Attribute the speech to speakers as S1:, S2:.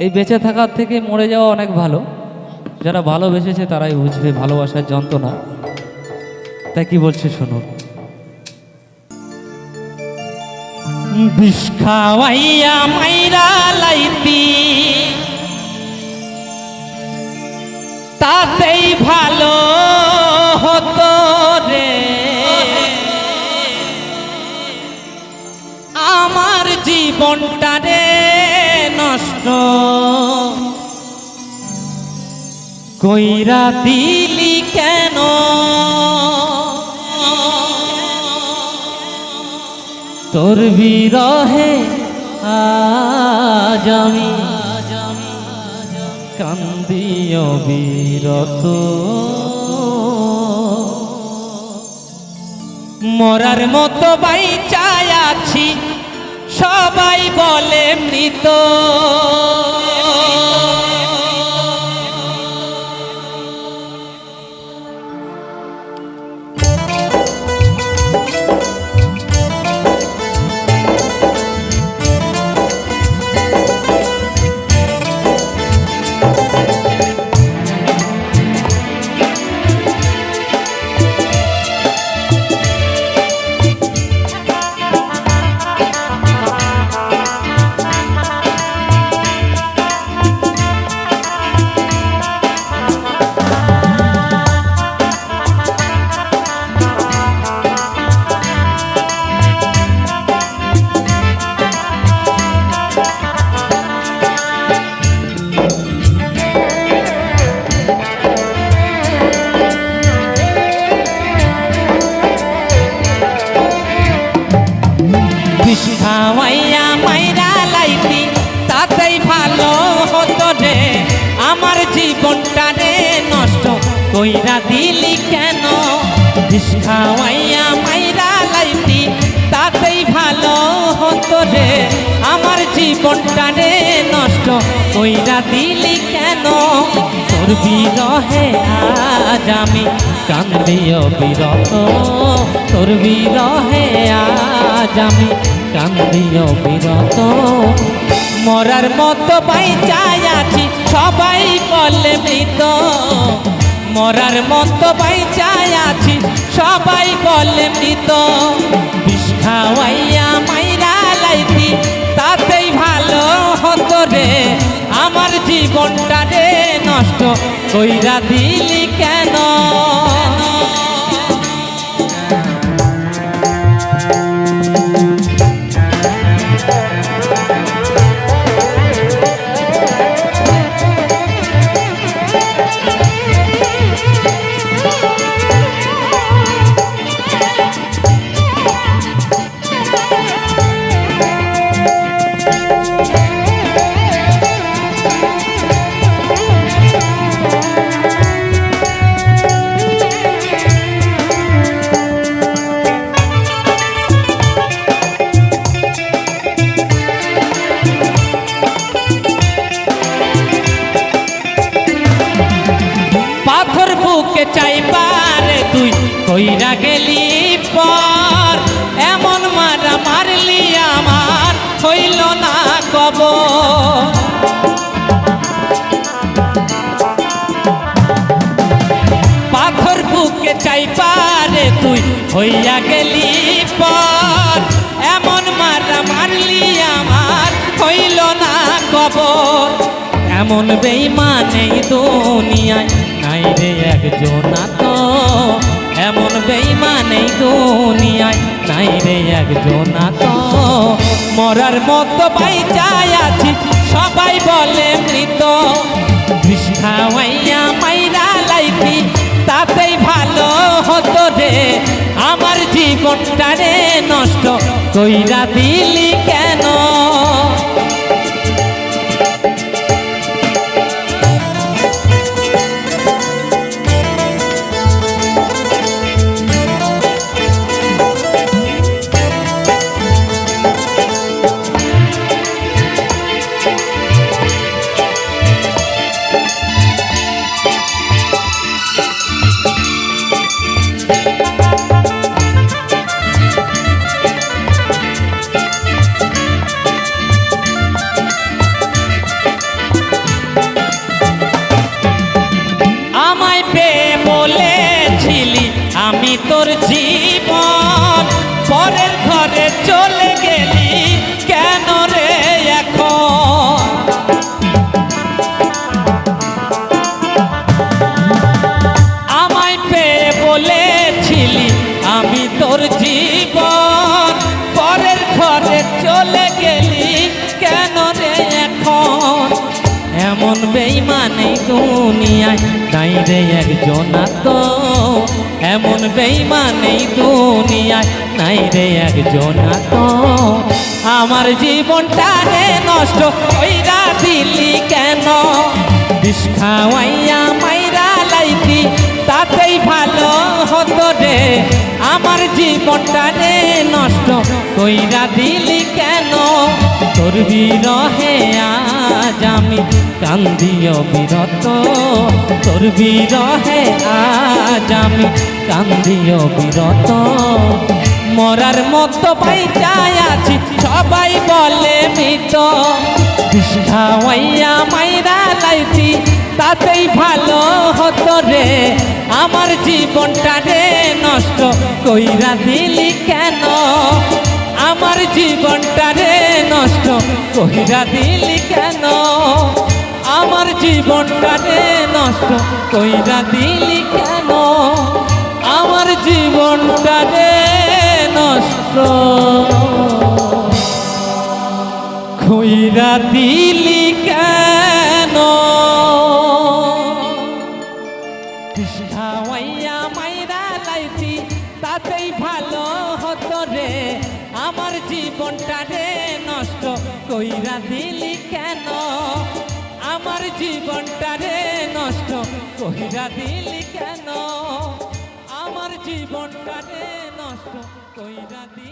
S1: এই বেঁচে থাকার থেকে মরে যাওয়া অনেক ভালো। যারা ভালোবেসেছে তারাই বুঝবে ভালোবাসার যন্ত্রণা। তাই কি বলছে শুনুন তাতেই ভালো হতো রে। আমার জীবনটা নষ্ট কইরা দিলি কেন? তোর বিরহে আজ কান্দিও বিরত। মরার মতো বাইচায় আছি সবাই বলে মৃত। কইরা দিলি কেন? খাওয়াইয়া মাইরা লাইতি, তাতেই ভালো হতো রে। আমার জীবনটা রে নষ্ট কইরা দিলি কেন? তোর বিরহে আজ আমি কান্দিও বিরত তোর বিরহে আজ আমি কান্দিও বিরত মরার মতো বাইচায় আছি, সবাই বলে মৃত। মরার মতো বাইচায় আছি। সবাই বলে মৃত। বিষ খাওয়াইয়া মাইরা লাইতি। তাতেই ভালো হতো রে। আমার জীবনটা রে নষ্ট। কইরা দিলি কেন? কইরা গেলি পর, এমন মারা মারলি আমার, হইল না কব পাথর বুকে চাই পারে তুই, হইয়া গেলি পর, এমন মারা মারলি আমার, হইল না কবর। এমন বেইমানেই দুনিয়ায়, নাই রে একজন এমন বেইমানেই দুনিয়ায় নাই রে একজন তো মরার মতো বাইচায় আছি, সবাই বলে মৃত। বিষ মাইরা লাইতি তাতেই ভালো হতো রে। আমার জীবনটা রে নষ্ট কইরা দিলি কেন? জীবন পরের ঘরে চলে গেলি কেন রে এখন? এমন বেইমানে দুনিয়ায় নাই রে একজন তো এমন বেইমানে দুনিয়ায় নাই রে একজন তো আমার জীবনটা রে নষ্ট কইরা দিলি কেন? বিষ খাওয়াইয়া মাইরা লাইতি, তাতেই ভালো হতো রে। আমার জীবনটা রে নষ্ট কইরা দিলি কেন? তোর বিরহে আজ আমি কান্দিও বিরত তোর বিরহে আজ আমি কান্দিও বিরত মরার মতো পাই পাইচাই আছি, সবাই বলে মৃত। বিষ খাওয়াইয়া মাইরা লাইতি তাতেই ভালো হতো রে। আমার জীবনটা রে নষ্ট কইরা দিলি কেন? আমার জীবনটা রে নষ্ট কইরা দিলি কেন? আমার জীবনটা রে নষ্ট কইরা দিলি কেন? আমার জীবনটা রে নষ্ট। কইরা দিলি কেন? খাওয়াইয়া মাইরা লাইতি তাতেই ভালো হতো রে। আমার জীবনটা রে নষ্ট কইরা দিলি কেন? আমার জীবনটা রে নষ্ট কইরা দিলি কেন? আমার জীবনটা রে নষ্ট কইরা দিলি